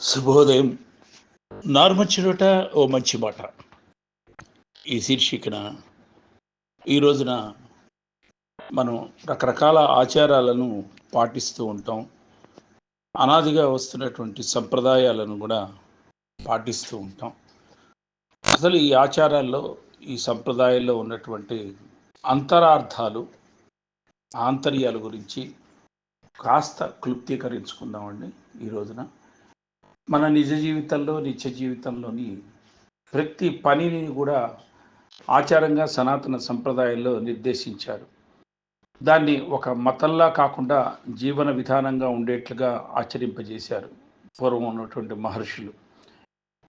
శుభోదయం. నార్మచ్చిరోట ఓ మంచి మాట. ఈ శీర్షికన ఈ రోజున మనం రకరకాల ఆచారాలను పాటిస్తూ ఉంటాం. అనాదిగా వస్తున్నటువంటి సంప్రదాయాలను కూడా పాటిస్తూ ఉంటాం. అసలు ఈ ఆచారాల్లో ఈ సంప్రదాయాల్లో ఉన్నటువంటి అంతరార్థాలు ఆంతర్యాల గురించి కాస్త క్లుప్తీకరించుకుందామండి ఈ రోజున. మన నిజ జీవితంలో నిత్య జీవితంలోని ప్రతి పనిని కూడా ఆచారంగా సనాతన సంప్రదాయంలో నిర్దేశించారు. దాన్ని ఒక మతంలా కాకుండా జీవన విధానంగా ఉండేట్లుగా ఆచరింపజేశారు పూర్వం ఉన్నటువంటి మహర్షులు.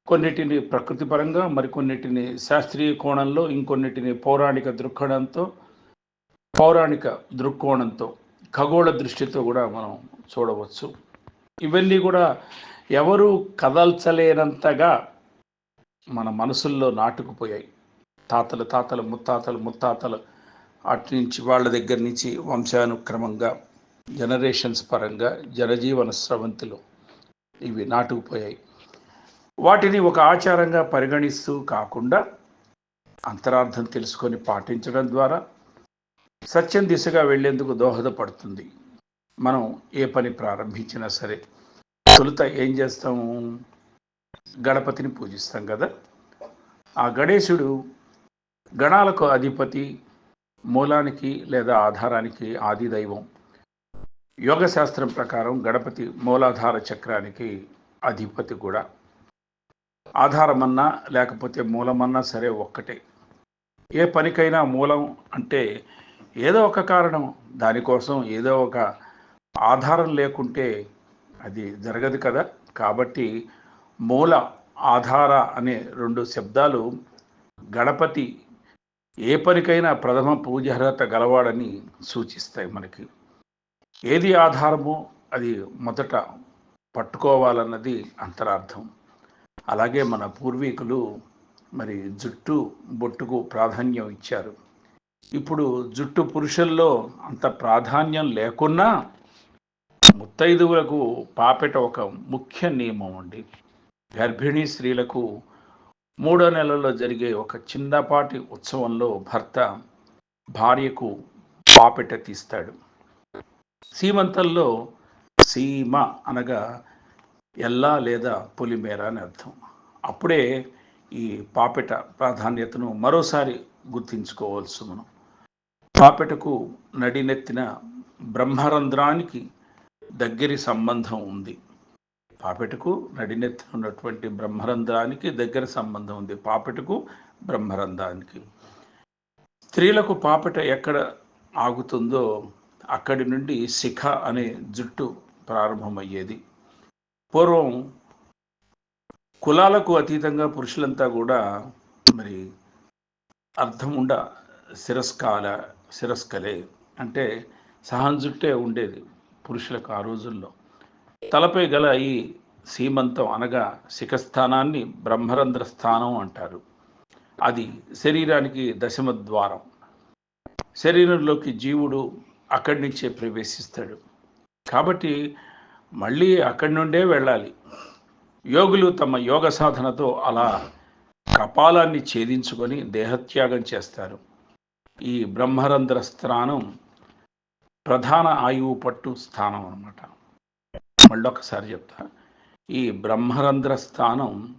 కొన్నిటిని ప్రకృతి పరంగా మరికొన్నిటిని శాస్త్రీయ కోణంలో ఇంకొన్నిటిని పౌరాణిక దృక్కోణంతో పౌరాణిక దృక్కోణంతో ఖగోళ దృష్టితో కూడా మనం చూడవచ్చు. ఇవన్నీ కూడా ఎవరు కదల్చలేనంతగా మన మనసుల్లో నాటుకుపోయాయి. తాతలు తాతలు ముత్తాతలు ముత్తాతలు అటు నుంచి వాళ్ళ దగ్గర నుంచి వంశానుక్రమంగా జనరేషన్స్ పరంగా జనజీవన స్రవంతిలో ఇవి నాటుకుపోయాయి. వాటిని ఒక ఆచారంగా పరిగణిస్తూ కాకుండా అంతరార్థం తెలుసుకొని పాటించడం ద్వారా సత్యం దిశగా వెళ్ళేందుకు దోహదపడుతుంది. మనం ఏ పని ప్రారంభించినా సరే తొలుత ఏం చేస్తాము? గణపతిని పూజిస్తాం కదా? ఆ గణేశుడు గణాలకు అధిపతి మూలానికి లేదా ఆధారానికి ఆది దైవం యోగ శాస్త్రం ప్రకారం గణపతి మూలాధార చక్రానికి అధిపతి కూడా. ఆధారమన్నా లేకపోతే మూలమన్నా సరే ఒక్కటే. ఏ పనికైనా మూలం అంటే ఏదో ఒక కారణం. దానికోసం ఏదో ఒక ఆధారం లేకుంటే అది జరగదు కదా. కాబట్టి మూల ఆధార అనే రెండు శబ్దాలు గణపతి ఏ పనికైనా ప్రథమ పూజార్హత గలవాడని సూచిస్తాయి మనకి. ఏది ఆధారమో అది మొదట పట్టుకోవాలన్నది అంతరార్థం. అలాగే మన పూర్వీకులు మరి జుట్టు బొట్టుకు ప్రాధాన్యం ఇచ్చారు. ఇప్పుడు జుట్టు పురుషుల్లో అంత ప్రాధాన్యం లేకున్నా ముత్తైదువులకు పాపెట ఒక ముఖ్య నియమం అండి. గర్భిణీ స్త్రీలకు మూడో నెలలో జరిగే ఒక చిన్నపాటి ఉత్సవంలో భర్త భార్యకు పాపెట తీస్తాడు. సీమంతంలో సీమ అనగా ఎల్లా లేదా పులిమేర అని అర్థం. అప్పుడే ఈ పాపెట ప్రాధాన్యతను మరోసారి గుర్తించుకోవాల్సి మనం పాపెటకు నడినెత్తిన బ్రహ్మరంధ్రానికి దగ్గరి సంబంధం ఉంది. పాపెటకు నడినెత్తిన ఉన్నటువంటి బ్రహ్మరంధ్రానికి దగ్గర సంబంధం ఉంది. పాపెటకు బ్రహ్మరంధ్రానికి. స్త్రీలకు పాపెట ఎక్కడ ఆగుతుందో అక్కడి నుండి శిఖ అనే జుట్టు ప్రారంభమయ్యేది. పూర్వం కులాలకు అతీతంగా పురుషులంతా కూడా మరి అర్థం ఉండ శిరస్కాల శిరస్కలే అంటే సహం జుట్టే ఉండేది. పురుషులకు ఆ రోజుల్లో. తలపై గల ఈ సీమంతం అనగా శిఖస్థానాన్ని బ్రహ్మరంధ్ర స్థానం అంటారు. అది శరీరానికి దశమ ద్వారం శరీరంలోకి జీవుడు అక్కడి నుంచే ప్రవేశిస్తాడు. కాబట్టి మళ్ళీ అక్కడి నుండే వెళ్ళాలి. యోగులు తమ యోగ సాధనతో అలా కపాలాన్ని ఛేదించుకొని దేహత్యాగం చేస్తారు. ఈ బ్రహ్మరంధ్ర స్థానం ప్రధాన ఆయువు పట్టు స్థానం అన్నమాట. మళ్ళొకసారి చెప్తా. ఈ బ్రహ్మరంధ్ర స్థానం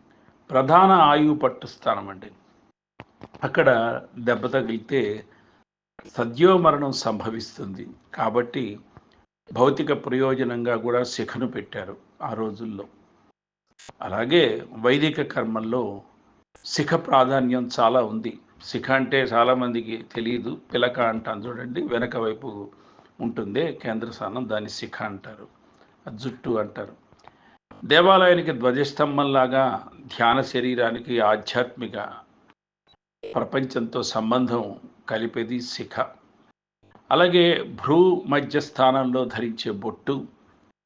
ప్రధాన ఆయువు పట్టు స్థానం అండి. అక్కడ దెబ్బ తగిలితే సద్యోమరణం సంభవిస్తుంది. కాబట్టి భౌతిక ప్రయోజనంగా కూడా శిఖను పెట్టారు ఆ రోజుల్లో. అలాగే వైదిక కర్మల్లో శిఖ ప్రాధాన్యం చాలా ఉంది. శిఖ అంటే చాలామందికి తెలియదు పిలక అంటాను చూడండి. వెనక వైపు ఉంటుంది కేంద్ర స్థానం దాన్ని శిఖ అంటారు. జుట్టు అంటారు. దేవాలయానికి ధ్వజస్తంభంలాగా ధ్యాన శరీరానికి ఆధ్యాత్మిక ప్రపంచంతో సంబంధం కలిపేది శిఖ. అలాగే భ్రూ మధ్య స్థానంలో ధరించే బొట్టు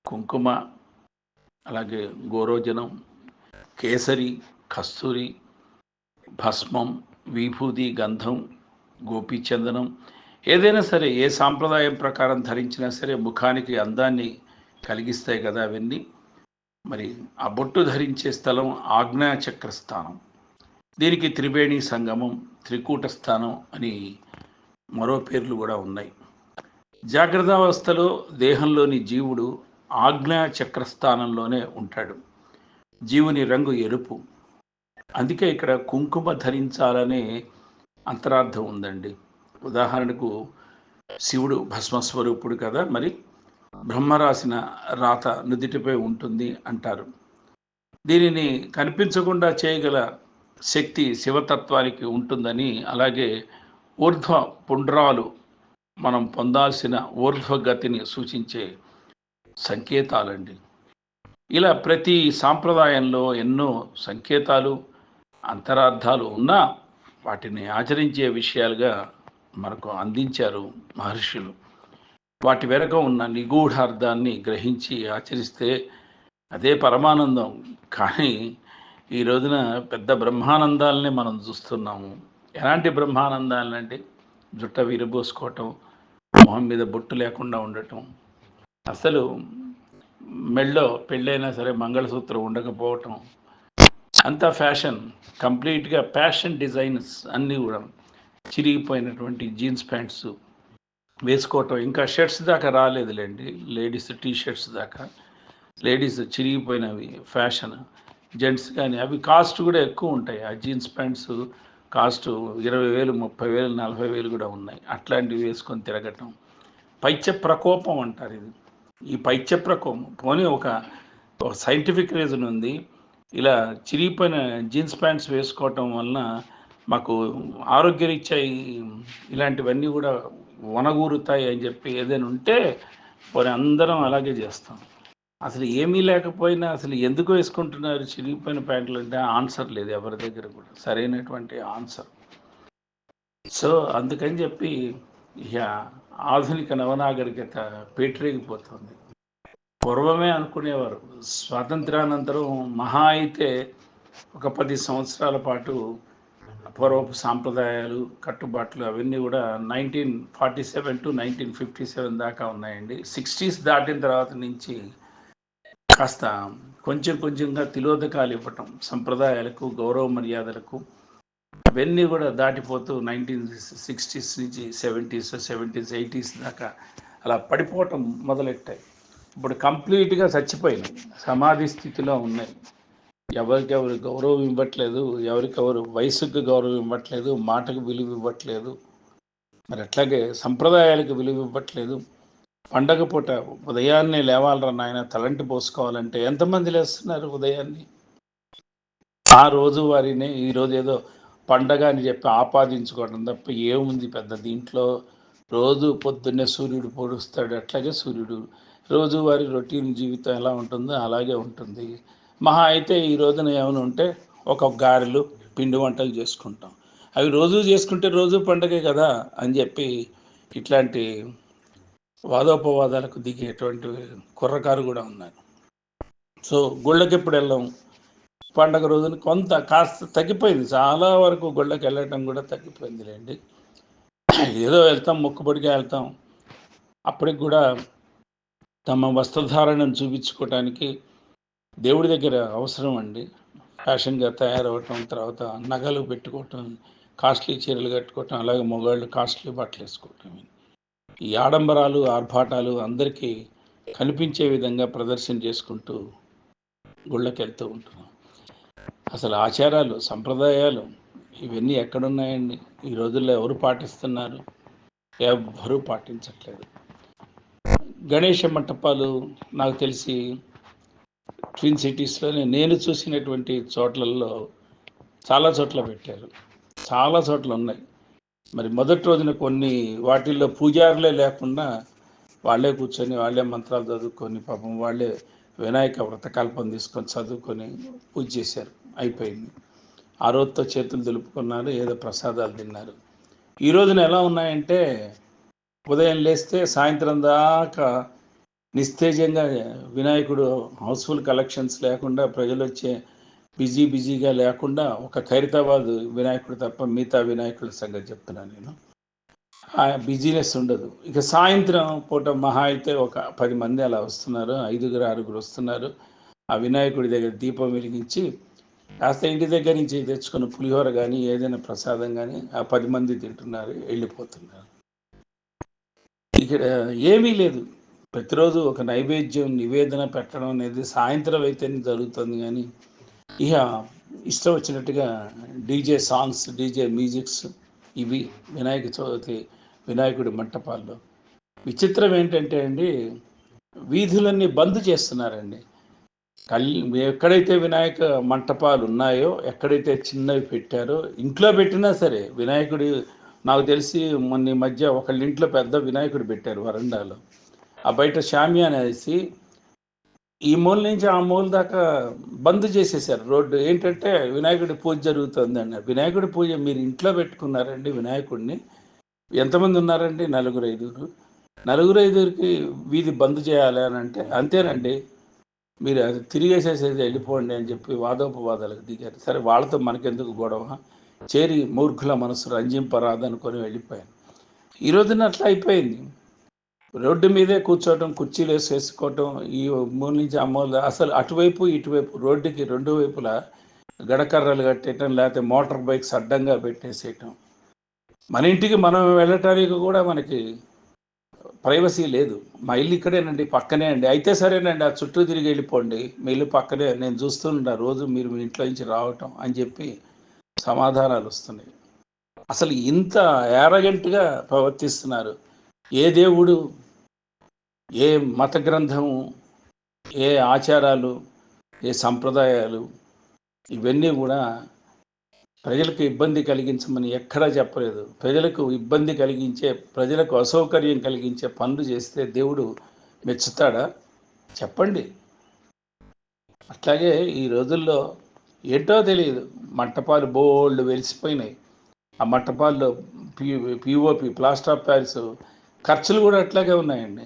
కుంకుమ అలాగే గోరోజనం కేసరి కస్తూరి భస్మం విభూది గంధం గోపీచందనం ఏదైనా సరే ఏ సాంప్రదాయం ప్రకారం ధరించినా సరే ముఖానికి అందాన్ని కలిగిస్తాయి కదా అవన్నీ. మరి ఆ బొట్టు ధరించే స్థలం ఆజ్ఞాచక్ర స్థానం. దీనికి త్రివేణి సంగమం త్రికూట స్థానం అని మరో పేర్లు కూడా ఉన్నాయి. జాగ్రత్తావస్థలో దేహంలోని జీవుడు ఆజ్ఞా చక్రస్థానంలోనే ఉంటాడు. జీవుని రంగు ఎరుపు. అందుకే ఇక్కడ కుంకుమ ధరించాలనే అంతరార్థం ఉందండి. ఉదాహరణకు శివుడు భస్మస్వరూపుడు కదా మరి బ్రహ్మ రాసిన రాత నుదిటిపై ఉంటుంది అంటారు. దీనిని కనిపించకుండా చేయగల శక్తి శివతత్వానికి ఉంటుందని అలాగే ఊర్ధ్వ పుండ్రాలు మనం పొందాల్సిన ఊర్ధ్వగతిని సూచించే సంకేతాలండి. ఇలా ప్రతి సాంప్రదాయంలో ఎన్నో సంకేతాలు అంతరార్థాలు ఉన్నా వాటిని ఆచరించే విషయాలుగా మనకు అందించారు మహర్షులు. వాటి వెనక ఉన్న నిగూఢార్థాన్ని గ్రహించి ఆచరిస్తే అదే పరమానందం. కానీ ఈ రోజున పెద్ద బ్రహ్మానందాలనే మనం చూస్తున్నాము. ఎలాంటి బ్రహ్మానందాలంటే జుట్ట విరబోసుకోవటం మొహం మీద బొట్టు లేకుండా ఉండటం. అసలు మెళ్ళో పెళ్ళైనా సరే మంగళసూత్రం ఉండకపోవటం. అంతా ఫ్యాషన్ కంప్లీట్గా ఫ్యాషన్ డిజైన్స్ అన్నీ కూడా చిరిగిపోయినటువంటి జీన్స్ ప్యాంట్స్ వేసుకోవటం. ఇంకా షర్ట్స్ దాకా రాలేదులేండి. లేడీస్ టీ షర్ట్స్ దాకా. లేడీస్ చిరిగిపోయినవి ఫ్యాషన్. జెంట్స్ కానీ అవి కాస్ట్ కూడా ఎక్కువ ఉంటాయి. ఆ జీన్స్ ప్యాంట్స్ కాస్ట్ ఇరవై వేలు ముప్పై వేలు నలభై వేలు కూడా ఉన్నాయి. అట్లాంటివి వేసుకొని తిరగటం. పైత్య ప్రకోపం అంటారు ఇది. ఈ పైత్య ప్రకోపం. పోనీ ఒక ఒక సైంటిఫిక్ రీజన్ ఉంది. ఇలా చిరిగిపోయిన జీన్స్ ప్యాంట్స్ వేసుకోవటం వలన మాకు ఆరోగ్యరీత్యా ఇలాంటివన్నీ కూడా వనగూరుతాయి అని చెప్పి ఏదైనా ఉంటే పోనీ అందరం అలాగే చేస్తాం. అసలు ఏమీ లేకపోయినా అసలు ఎందుకు వేసుకుంటున్నారు చిరిగిపోయిన ప్యాంట్లు అంటే ఆన్సర్ లేదు ఎవరి దగ్గర కూడా సరైనటువంటి ఆన్సర్. సో అందుకని చెప్పి ఇక ఆధునిక నవనాగరికత పేటరేగిపోతుంది. పూర్వమే అనుకునేవారు స్వాతంత్రానంతరం మహా అయితే ఒక పది సంవత్సరాల పాటు పూర్వపు సాంప్రదాయాలు కట్టుబాట్లు అవన్నీ కూడా nineteen forty seven to nineteen fifty seven దాకా ఉన్నాయండి. సిక్స్టీస్ దాటిన తర్వాత నుంచి కాస్త కొంచెం కొంచెంగా తిలోదకాలు ఇవ్వటం సంప్రదాయాలకు గౌరవ మర్యాదలకు అవన్నీ కూడా దాటిపోతూ నైన్టీన్ సిక్స్టీస్ నుంచి సెవెంటీస్ సెవెంటీస్ ఎయిటీస్ దాకా అలా పడిపోవటం మొదలెట్టాయి. ఇప్పుడు కంప్లీట్గా చచ్చిపోయినాయి. సమాధి స్థితిలో ఉన్నాయి. ఎవరికెవరు గౌరవం ఇవ్వట్లేదు ఎవరికెవరు వయసుకు గౌరవం ఇవ్వట్లేదు మాటకు విలువ ఇవ్వట్లేదు మరి అట్లాగే సంప్రదాయాలకు విలువ ఇవ్వట్లేదు. పండగ పూట ఉదయాన్నే లేవాలరా నాయన తలంటి పోసుకోవాలంటే ఎంతమంది లేస్తున్నారు ఉదయాన్నే? ఆ రోజు వారిని ఈరోజు ఏదో పండగ అని చెప్పి ఆపాదించుకోవడం తప్ప ఏముంది పెద్ద దీంట్లో. రోజు పొద్దున్నే సూర్యుడు పొడుస్తాడు అట్లాగే సూర్యుడు. రోజువారి రొటీన్ జీవితం ఎలా ఉంటుందో అలాగే ఉంటుంది. మహా అయితే ఈ రోజున ఏమైనా ఉంటే ఒక గారెలు పిండి వంటలు చేసుకుంటాం. అవి రోజు చేసుకుంటే రోజు పండగే కదా అని చెప్పి ఇట్లాంటి వాదోపవాదాలకు దిగేటువంటి కుర్రకారు కూడా ఉన్నారు. సో గుళ్ళకి ఎప్పుడు వెళ్ళాం పండగ రోజున కొంత కాస్త తగ్గిపోయింది. చాలా వరకు గుళ్ళకి వెళ్ళటం కూడా తగ్గిపోయిందిలేండి. ఏదో వెళ్తాం మొక్కుబడిగా వెళ్తాం. అప్పటికి కూడా తమ వస్త్రధారణను చూపించుకోవటానికి దేవుడి దగ్గర అవసరం అండి. ఫ్యాషన్గా తయారవటం తర్వాత నగలు పెట్టుకోవటం కాస్ట్లీ చీరలు కట్టుకోవటం అలాగే మొగాళ్ళు కాస్ట్లీ బట్టలు వేసుకోవటం. ఈ ఆడంబరాలు ఆర్భాటాలు అందరికీ కనిపించే విధంగా ప్రదర్శన చేసుకుంటూ గుళ్ళకి వెళ్తూ ఉంటున్నాం. అసలు ఆచారాలు సంప్రదాయాలు ఇవన్నీ ఎక్కడున్నాయండి? ఈ రోజుల్లో ఎవరు పాటిస్తున్నారు? ఎవ్వరూ పాటించట్లేదు. గణేష మంటపాలు నాకు తెలిసి ట్విన్ సిటీస్లోనే నేను చూసినటువంటి చోట్లలో చాలా చోట్ల పెట్టారు. చాలా చోట్ల ఉన్నాయి. మరి మొదటి రోజున కొన్ని వాటిల్లో పూజారులే లేకుండా వాళ్ళే కూర్చొని వాళ్ళే మంత్రాలు చదువుకొని పాపం వాళ్ళే వినాయక వ్రతకల్పం తీసుకొని చదువుకొని పూజ చేశారు. అయిపోయింది. ఆ రోజుతో చేతులు దులుపుకున్నారు ఏదో ప్రసాదాలు తిన్నారు. ఈ రోజున ఎలా ఉన్నాయంటే ఉదయం లేస్తే సాయంత్రం దాకా నిస్తేజంగా వినాయకుడు హౌస్ఫుల్ కలెక్షన్స్ లేకుండా ప్రజలు వచ్చే బిజీ బిజీగా లేకుండా ఒక ఖైరతాబాద్ వినాయకుడు తప్ప మిగతా వినాయకుడి సంగతి చెప్తున్నాను నేను. ఆ బిజీనెస్ ఉండదు. ఇక సాయంత్రం పూట మహా అయితే ఒక పది మంది అలా వస్తున్నారు. ఐదుగురు ఆరుగురు వస్తున్నారు. ఆ వినాయకుడి దగ్గర దీపం వెలిగించి కాస్త ఇంటి దగ్గర నుంచి తెచ్చుకున్న పులిహోర కానీ ఏదైనా ప్రసాదం కానీ ఆ పది మంది తింటున్నారు వెళ్ళిపోతున్నారు. ఇక్కడ ఏమీ లేదు. ప్రతిరోజు ఒక నైవేద్యం నివేదన పెట్టడం అనేది సాయంత్రం అయితేనే జరుగుతుంది కానీ ఇక ఇష్టం వచ్చినట్టుగా డీజే సాంగ్స్ డీజే మ్యూజిక్స్ ఇవి వినాయక చవితి వినాయకుడి మంటపాల్లో. విచిత్రం ఏంటంటే అండి వీధులన్నీ బంద్ చేస్తున్నారండి. కల్ ఎక్కడైతే వినాయక మంటపాలు ఉన్నాయో ఎక్కడైతే చిన్నవి పెట్టారో ఇంట్లో పెట్టినా సరే వినాయకుడి నాకు తెలిసి మొన్న ఈ మధ్య ఒకళ్ళ ఇంట్లో పెద్ద వినాయకుడు పెట్టారు వరండాలో. ఆ బయట షామి అనేసి ఈ మూల నుంచి ఆ మూల దాకా బంద్ చేసేసారు రోడ్డు ఏంటంటే వినాయకుడి పూజ జరుగుతుంది అన్న వినాయకుడి పూజ మీరు ఇంట్లో పెట్టుకున్నారండి వినాయకుడిని. ఎంతమంది ఉన్నారండి? నలుగురు ఐదుగురు. నలుగురు ఐదుగురికి వీధి బంద్ చేయాలి అని అంటే అంతేనండి. మీరు అది తిరిగేసేసేది వెళ్ళిపోండి అని చెప్పి వాదోపవాదాలకు దిగారు. సరే వాళ్ళతో మనకెందుకు గొడవ? చేరి మూర్ఖుల మనసు రంజింపరాదనుకొని వెళ్ళిపోయాను ఈ రోజున అట్లా అయిపోయింది. రోడ్డు మీదే కూర్చోవటం కుర్చీలు వేసి వేసుకోవటం ఈ మూడు నుంచి ఆ అసలు అటువైపు ఇటువైపు రోడ్డుకి రెండు వైపులా గడకర్రలు కట్టేయటం లేకపోతే మోటార్ బైక్స్ అడ్డంగా పెట్టేసేయటం. మన ఇంటికి మనం వెళ్ళటానికి కూడా మనకి ప్రైవసీ లేదు. మా ఇల్లు ఇక్కడేనండి పక్కనే అండి. అయితే సరేనండి ఆ చుట్టూ తిరిగి వెళ్ళిపోండి. మీ ఇల్లు పక్కనే నేను చూస్తున్నా రోజు మీరు మీ ఇంట్లో నుంచి రావటం అని చెప్పి సమాధానాలు వస్తున్నాయి. అసలు ఇంత యారగెంట్గా ప్రవర్తిస్తున్నారు. ఏ దేవుడు ఏ మత గ్రంథము ఏ ఆచారాలు ఏ సంప్రదాయాలు ఇవన్నీ కూడా ప్రజలకు ఇబ్బంది కలిగించమని ఎక్కడా చెప్పలేదు. ప్రజలకు ఇబ్బంది కలిగించే ప్రజలకు అసౌకర్యం కలిగించే పనులు చేస్తే దేవుడు మెచ్చుతాడా? చెప్పండి. అట్లాగే ఈ రోజుల్లో ఏంటో తెలియదు. మంటపాలు బోల్డ్ వెలిసిపోయినాయి. ఆ మంటపాల్లో P POP plaster of Paris ఖర్చులు కూడా అట్లాగే ఉన్నాయండి.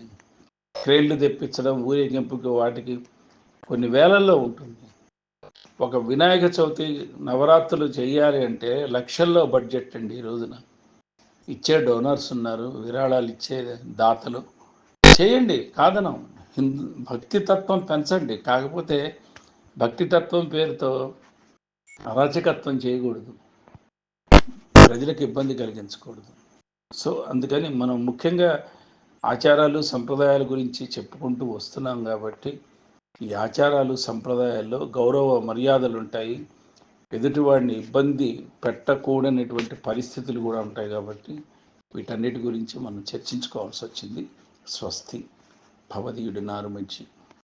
క్రేన్లు తెప్పించడం ఊరేగింపుకి వాటికి కొన్ని వేలల్లో ఉంటుంది. ఒక వినాయక చవితి నవరాత్రులు చేయాలి అంటే లక్షల్లో బడ్జెట్ అండి ఈ రోజున. ఇచ్చే డోనర్స్ ఉన్నారు విరాళాలు ఇచ్చే దాతలు. చేయండి కాదనం. హిందూ భక్తి తత్వం పెంచండి. కాకపోతే భక్తి తత్వం పేరుతో అరాచకత్వం చేయకూడదు. ప్రజలకు ఇబ్బంది కలిగించకూడదు. సో అందుకని మనం ముఖ్యంగా ఆచారాలు సంప్రదాయాల గురించి చెప్పుకుంటూ వస్తున్నాం కాబట్టి ఈ ఆచారాలు సంప్రదాయాల్లో గౌరవ మర్యాదలు ఉంటాయి ఎదుటివాడిని ఇబ్బంది పెట్టకూడనటువంటి పరిస్థితులు కూడా ఉంటాయి కాబట్టి వీటన్నిటి గురించి మనం చర్చించుకోవాల్సి వచ్చింది స్వస్తి. భవదీయుడు నారు మంచి.